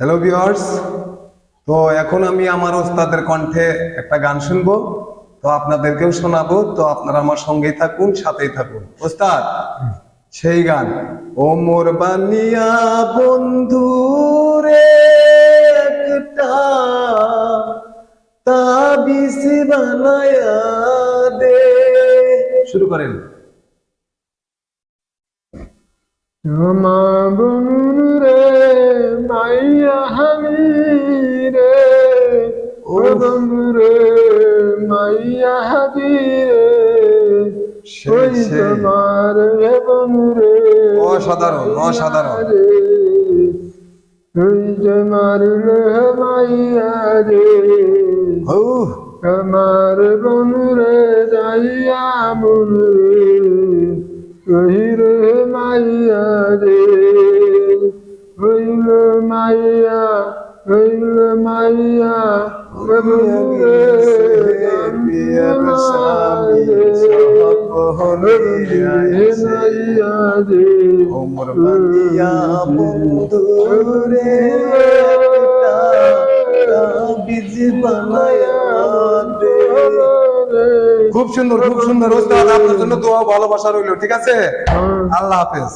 Hello viewers তো এখন আমি আমার ওস্তাদের কণ্ঠে একটা গান শুনব। তো আপনাদেরকেও শোনাবো। তো আপনারা আমার সঙ্গেই থাকুন, সাথেই থাকুন। ওস্তাদ, সেই গান, ও মোর বানিয়া বন্ধু রে দে। শুরু করেন। মাইয়া হামি রে ও বন্ধু রে মাইয়া হাবি রে সেই। তোমার রে বনু রে অসাধারণ, অসাধারণ। ওই তোমার রে মাইয়া রে ও আমার বনু রে যাইয়া মনু রে মাইয়া রে মাইয়া মাইয়া আইছে। মাইয়া রে ওমর বানিয়া বন্ধু বীজ বানায়া দে খুব সুন্দর খুব সুন্দর। ওস্তাদ আপনার জন্য দোয়া ভালোবাসা রইল ঠিক আছে? আল্লাহ হাফেজ।